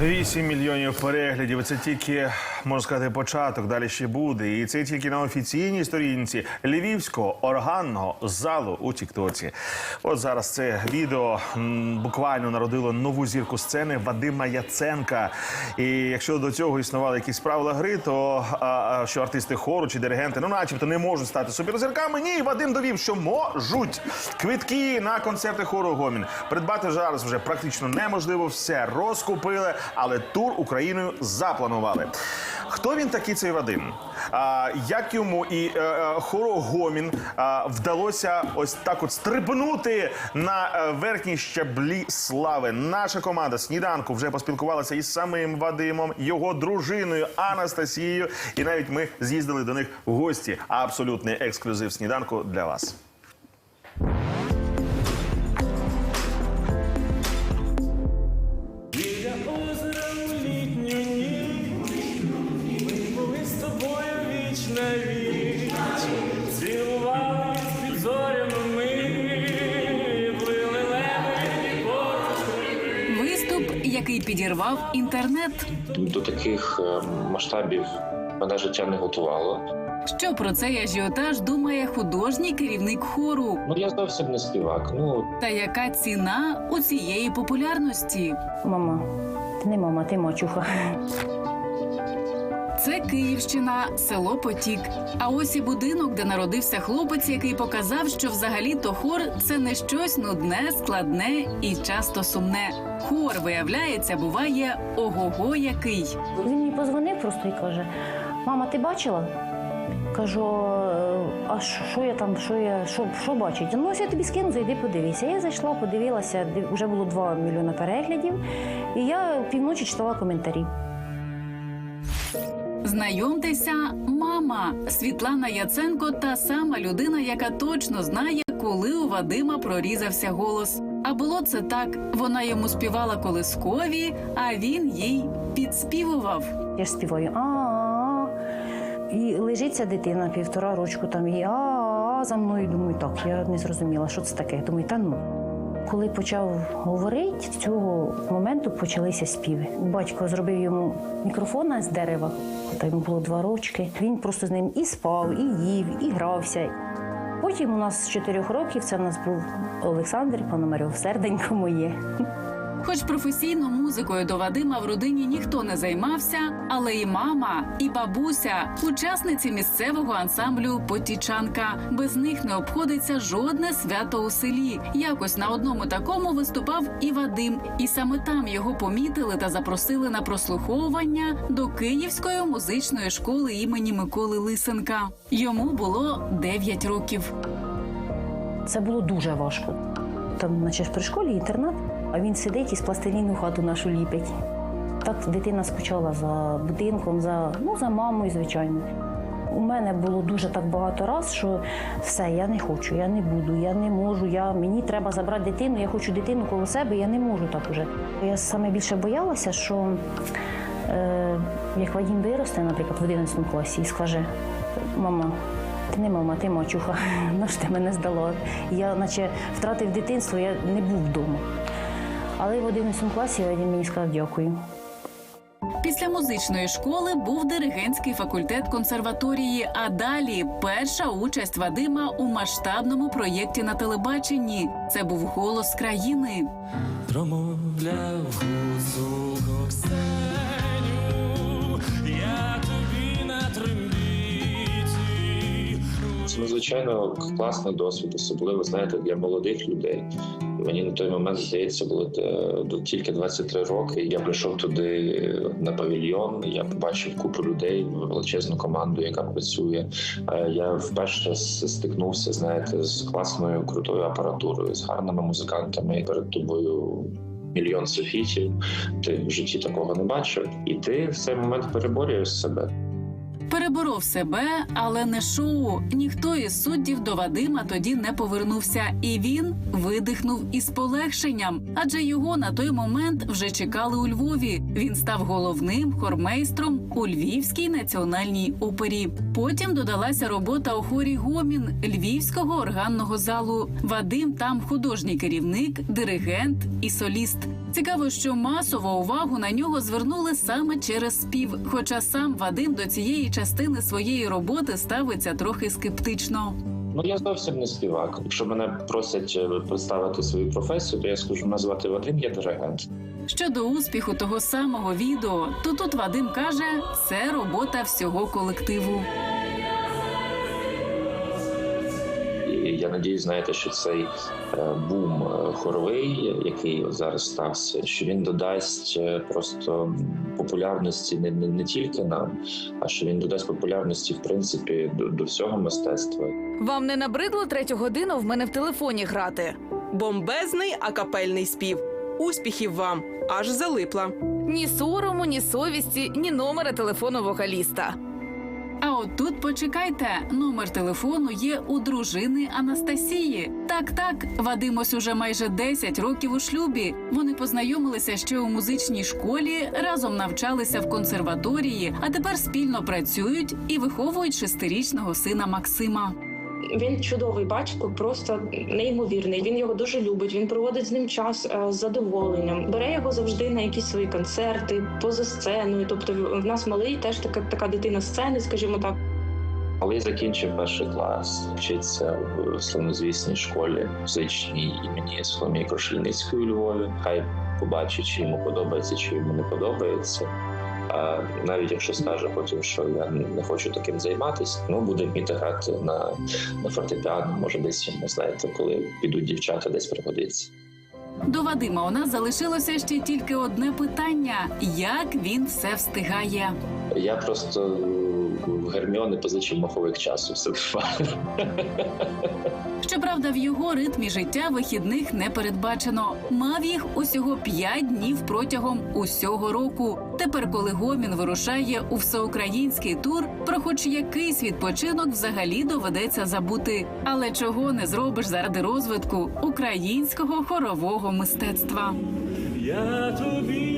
8 мільйонів переглядів. Це тільки можна сказати початок. Далі ще буде. І це тільки на офіційній сторінці львівського органного залу у Тіктоці. От зараз це відео буквально народило нову зірку сцени Вадима Яценка. І якщо до цього існували якісь правила гри, то а, що артисти хору чи диригенти, ну начебто не можуть стати суперзірками. Ні, Вадим довів, що можуть. Квитки на концерти хору Гомін придбати зараз вже практично неможливо. Все розкупили, але тур Україною запланували. Хто він такий цей Вадим? А, як йому і е, е, хору Гомін а, вдалося ось так от стрибнути на е, верхній щаблі слави? Наша команда сніданку вже поспілкувалася із самим Вадимом, його дружиною Анастасією, і навіть ми з'їздили до них в гості. Абсолютний ексклюзив сніданку для вас. Який підірвав інтернет. До таких е, масштабів мене життя не готувало. Що про цей ажіотаж думає художній керівник хору? Ну я зовсім не співак. Ну Та яка ціна у цієї популярності? Мама, ти не мама, ти мачуха. Це Київщина, село Потік. А ось і будинок, де народився хлопець, який показав, що взагалі-то хор це не щось нудне, складне і часто сумне. Хор, виявляється, буває ого-го який. Він мені позвонив просто і каже: Мама, ти бачила? Кажу, «Е, а що я там, що я що, що бачить? Ну, ось я тобі скину, зайди, подивися. Я зайшла, подивилася, вже було 2 мільйони переглядів, і я півночі читала коментарі. Знайомтеся, мама Світлана Яценко, та сама людина, яка точно знає, коли у Вадима прорізався голос. А було це так: вона йому співала колискові, а він їй підспівував. Я співаю а І лежить ця дитина півтора рочку там і а за мною думаю, так, я не зрозуміла, що це таке. Думаю, та ну. Коли почав говорити, з цього моменту почалися співи. Батько зробив йому мікрофон з дерева, та йому було два рочки. Він просто з ним і спав, і їв, і грався. Потім у нас з чотирьох років це в нас був Олександр Пономарьов, серденько моє. Хоч професійно музикою до Вадима в родині ніхто не займався, але і мама, і бабуся, учасниці місцевого ансамблю Потічанка. Без них не обходиться жодне свято у селі. Якось на одному такому виступав і Вадим, і саме там його помітили та запросили на прослуховування до Київської музичної школи імені Миколи Лисенка. Йому було 9 років. Це було дуже важко. Там, наче при школі інтернат, а він сидить і з пластиліну хату нашу ліпить. Так дитина скучала за будинком, за, ну, за мамою, звичайно. У мене було дуже так багато раз, що все, я не хочу, я не буду, я не можу, я, мені треба забрати дитину, я хочу дитину коло себе, я не можу так уже. Я саме більше боялася, що е, як Вадім виросте, наприклад, в 11 класі і скаже, мама, ти не мама, ти мачуха, на що ти мене здала. Я наче втратив дитинство, я не був вдома. Але в 11 класі він мені сказав дякую. Після музичної школи був диригентський факультет консерваторії. А далі перша участь Вадима у масштабному проєкті на телебаченні. Це був голос країни. Промовляв гуцулко Ксеню це надзвичайно класний досвід, особливо знаєте, для молодих людей. Мені на той момент здається, було е, до- тільки 23 роки. Я прийшов туди на павільйон. Я побачив купу людей, величезну команду, яка працює. Е, Я вперше стикнувся, знаєте, з класною крутою апаратурою, з гарними музикантами перед тобою. Мільйон софітів, ти в житті такого не бачив, і ти в цей момент переборюєш себе. Переборов себе, але не шоу. Ніхто із суддів до Вадима тоді не повернувся, і він видихнув із полегшенням, адже його на той момент вже чекали у Львові. Він став головним хормейстром у Львівській національній опері. Потім додалася робота у хорі Гомін Львівського органного залу. Вадим там художній керівник, диригент і соліст. Цікаво, що масово увагу на нього звернули саме через спів. Хоча сам Вадим до цієї частини своєї роботи ставиться трохи скептично. Ну я зовсім не співак. Якщо мене просять е, представити свою професію, то я скажу назвати Вадим, я диригент. Щодо успіху того самого відео, то тут Вадим каже, це робота всього колективу. І я надію, знаєте, що цей е, бум е, хоровий, який зараз стався, що він додасть е, просто популярності не, не, не тільки нам, а що він додасть популярності в принципі до, до всього мистецтва. Вам не набридло третю годину в мене в телефоні грати? Бомбезний акапельний спів. Успіхів вам! Аж залипла. Ні сорому, ні совісті, ні номера телефону вокаліста. А от тут почекайте, номер телефону є у дружини Анастасії. Так, так, Вадимось уже майже 10 років у шлюбі. Вони познайомилися ще у музичній школі, разом навчалися в консерваторії, а тепер спільно працюють і виховують шестирічного сина Максима. Він чудовий батько, просто неймовірний. Він його дуже любить. Він проводить з ним час е, з задоволенням. Бере його завжди на якісь свої концерти, поза сценою. Тобто, в нас малий теж така така дитина сцени, скажімо так. Але закінчив перший клас, вчиться в славнозвісній школі музичній імені Соломії Крошельницької у Львові. Хай побачить, чи йому подобається, чи йому не подобається. А навіть якщо скаже потім, що я не хочу таким займатися, ну буде вміти грати на, на фортепіано, може десь не знаєте, коли підуть дівчата, десь пригодиться. До Вадима у нас залишилося ще тільки одне питання: як він все встигає? Я просто в Герміони позичив маховик часу. Все. Щоправда, в його ритмі життя вихідних не передбачено. Мав їх усього 5 днів протягом усього року. Тепер, коли гомін вирушає у всеукраїнський тур, про хоч якийсь відпочинок взагалі доведеться забути. Але чого не зробиш заради розвитку українського хорового мистецтва? Я тобі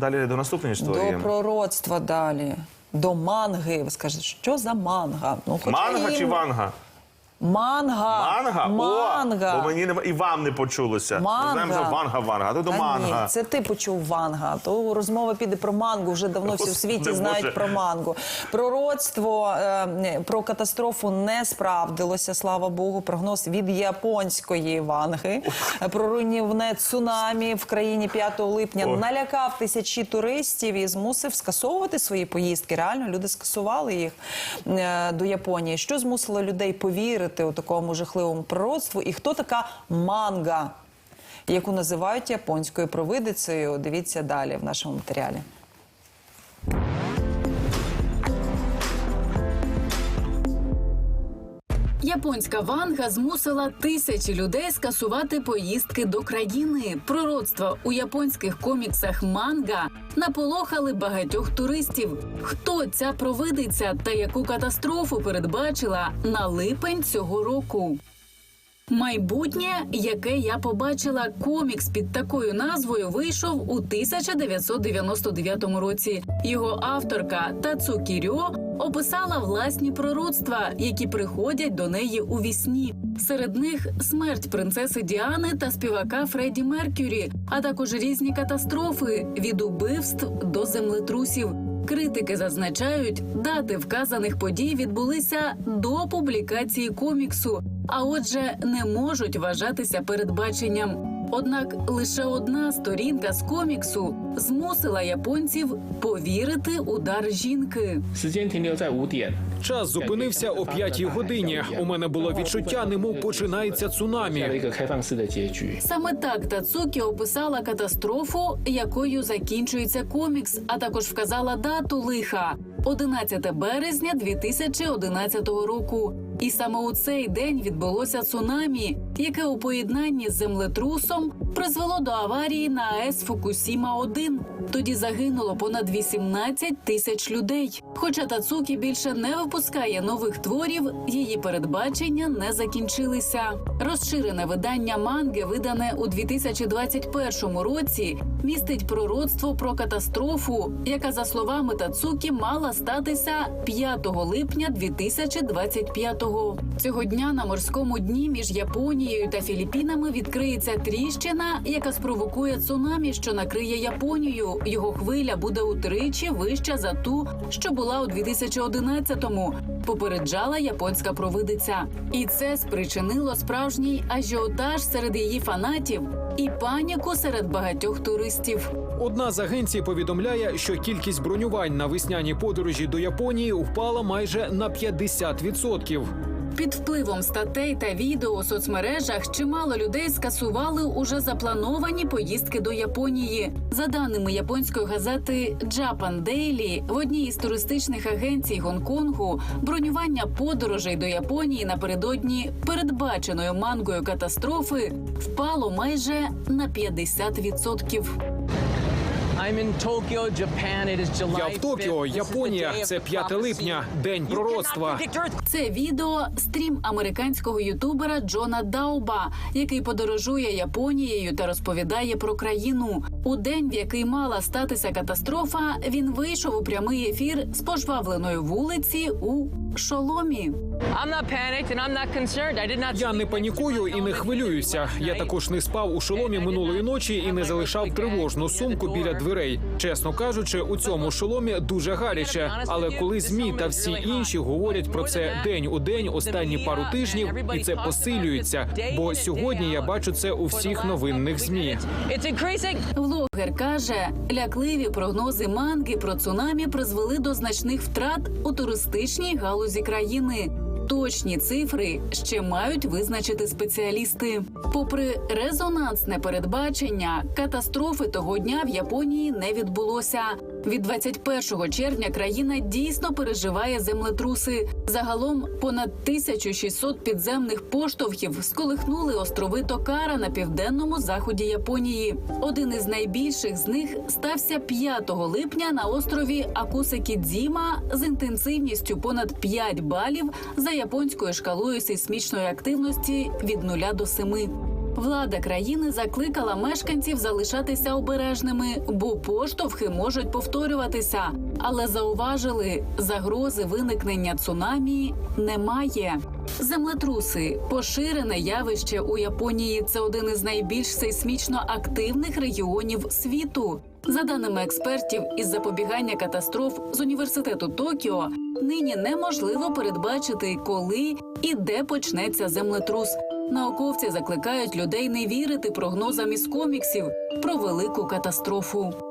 Далі до наступної історії. До пророцтва далі. До манги. Ви скажете, що за манга? Ну, хоча Манга їм- чи ванга? Манга. Манга? Манга. О, бо мені не і вам не почулося. Манга. Ми знаємо, що ванга ванга, а то до манга. Ні, це ти почув ванга. То розмова піде про мангу. Вже давно всі в світі знають Боже. про мангу. Пророцтво е, про катастрофу не справдилося. Слава Богу. Прогноз від японської ванги. Про руйнівне цунамі в країні 5 липня Ой. налякав тисячі туристів і змусив скасовувати свої поїздки. Реально люди скасували їх е, до Японії. Що змусило людей повірити у такому жахливому пророцтву? І хто така манга? яку називають японською провидицею. Дивіться далі в нашому матеріалі. Японська ванга змусила тисячі людей скасувати поїздки до країни. Пророцтва у японських коміксах манга наполохали багатьох туристів. Хто ця провидиця та яку катастрофу передбачила на липень цього року? Майбутнє, яке я побачила, комікс під такою назвою вийшов у 1999 році. Його авторка Тацукі Рьо описала власні пророцтва, які приходять до неї у вісні. Серед них смерть принцеси Діани та співака Фредді Меркюрі, а також різні катастрофи від убивств до землетрусів. Критики зазначають, дати вказаних подій відбулися до публікації коміксу, а отже, не можуть вважатися передбаченням. Однак лише одна сторінка з коміксу змусила японців повірити удар жінки. Час зупинився о п'ятій годині. У мене було відчуття, немов починається цунамі. Саме так Тацукі описала катастрофу, якою закінчується комікс, а також вказала дату лиха 11 березня 2011 року. І саме у цей день відбулося цунамі, яке у поєднанні з землетрусом призвело до аварії на АЕС Фукусіма 1 Тоді загинуло понад 18 тисяч людей. Хоча Тацукі більше не випускає нових творів, її передбачення не закінчилися. Розширене видання манги, видане у 2021 році, містить пророцтво про катастрофу, яка, за словами Тацукі, мала статися 5 липня 2025-го. Цього дня на морському дні між Японією та Філіппінами відкриється тріщина, яка спровокує цунамі, що накриє Японію. Його хвиля буде утричі вища за ту, що була у 2011-му, Попереджала японська провидиця, і це спричинило справжній ажіотаж серед її фанатів і паніку серед багатьох туристів. Одна з агенцій повідомляє, що кількість бронювань на весняні подорожі до Японії впала майже на 50%. Під впливом статей та відео у соцмережах чимало людей скасували уже заплановані поїздки до Японії. За даними японської газети Japan Daily, в одній із туристичних агенцій Гонконгу бронювання подорожей до Японії напередодні передбаченої мангою катастрофи впало майже на 50%. Я в Токіо, Японія. Це 5 липня, день пророцтва. Це відео стрім американського ютубера Джона Дауба, який подорожує Японією та розповідає про країну. У день, в який мала статися катастрофа, він вийшов у прямий ефір з пожвавленої вулиці у шоломі. Я не панікую і не хвилююся. Я також не спав у шоломі минулої ночі і не залишав тривожну сумку біля дверей. Чесно кажучи, у цьому шоломі дуже гаряче. Але коли змі та всі інші говорять про це день у день, останні пару тижнів, і це посилюється. Бо сьогодні я бачу це у всіх новинних змі. Влогер каже, лякливі прогнози манги про цунамі призвели до значних втрат у туристичній галузі країни. Точні цифри ще мають визначити спеціалісти. Попри резонансне передбачення, катастрофи того дня в Японії не відбулося. Від 21 червня країна дійсно переживає землетруси. Загалом понад 1600 підземних поштовхів сколихнули острови Токара на південному заході Японії. Один із найбільших з них стався 5 липня на острові Акусекідзіма з інтенсивністю понад 5 балів за японською шкалою сейсмічної активності від 0 до 7. Влада країни закликала мешканців залишатися обережними, бо поштовхи можуть повторюватися. Але зауважили, загрози виникнення цунамі немає. Землетруси поширене явище у Японії. Це один із найбільш сейсмічно активних регіонів світу. За даними експертів із запобігання катастроф з університету Токіо, нині неможливо передбачити, коли і де почнеться землетрус. Науковці закликають людей не вірити прогнозам із коміксів про велику катастрофу.